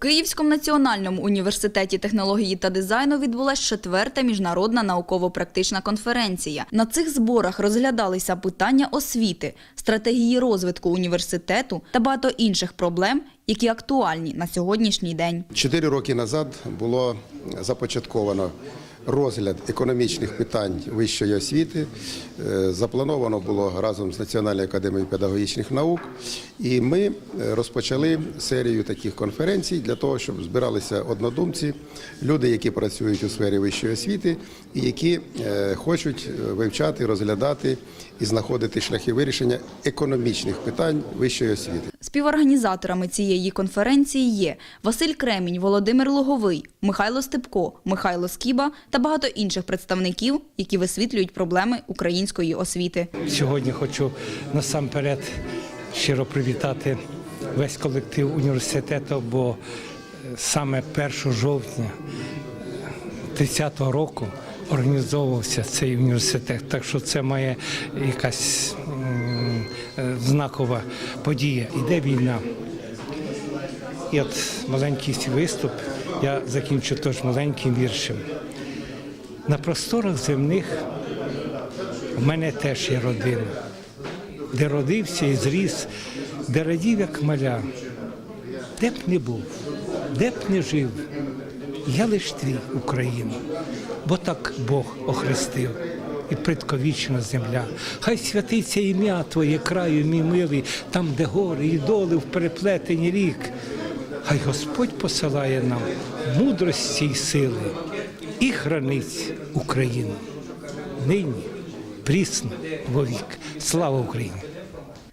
Київському національному університеті технології та дизайну відбулася четверта міжнародна науково-практична конференція. На цих зборах розглядалися питання освіти, стратегії розвитку університету та багато інших проблем, які актуальні на сьогоднішній день. Чотири роки назад було започатковано розгляд економічних питань вищої освіти. Е, Заплановано було разом з Національною академією педагогічних наук, і ми е, розпочали серію таких конференцій для того, щоб збиралися однодумці, люди, які працюють у сфері вищої освіти, і які е, хочуть вивчати, розглядати і знаходити шляхи вирішення економічних питань вищої освіти. Співорганізаторами цієї конференції є Василь Кремінь, Володимир Луговий, Михайло Степко, Михайло Скіба та багато інших представників, які висвітлюють проблеми української освіти. Сьогодні хочу насамперед щиро привітати весь колектив університету, бо е, саме 1 жовтня 30-го року організовувався цей університет. Так що це має якась знакова подія. Іде війна. І от маленький виступ я закінчу теж маленьким віршем. На просторах земних в мене теж є родина, де родився і зріс, де радів, як маля, де б не був, де б не жив, я лиш твій Україна, бо так Бог охрестив. І предковічна земля. Хай святиться ім'я Твоє краю, мій милий, там, де гори і доли в переплетені рік. Хай Господь посилає нам мудрості й сили і хранить Україну. Нині, прісно, вовік. Слава Україні!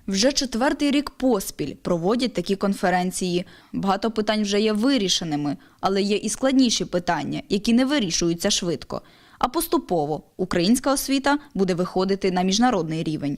Вже четвертий рік поспіль проводять такі конференції. Багато питань вже є вирішеними, але є і складніші питання, які не вирішуються швидко. А поступово українська освіта буде виходити на міжнародний рівень.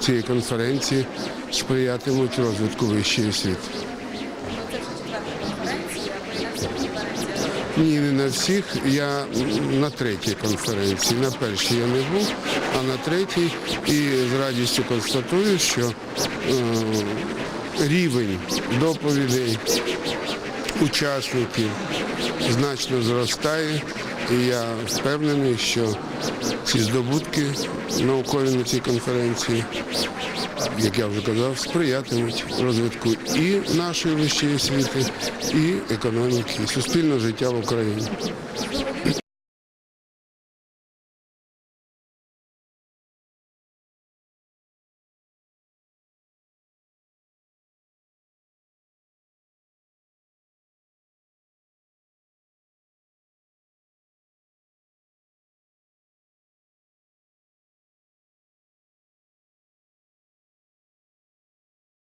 Цієї конференції сприятимуть розвитку вищої освіти. Ні, не на всіх. Я на третій конференції. На першій я не був, а на третій і з радістю констатую, що е, рівень доповідей учасників значно зростає. І я впевнений, що ці здобутки наукові на цій конференції, як я вже казав, сприятимуть розвитку і нашої вищої освіти, і економіки, і суспільного життя в Україні.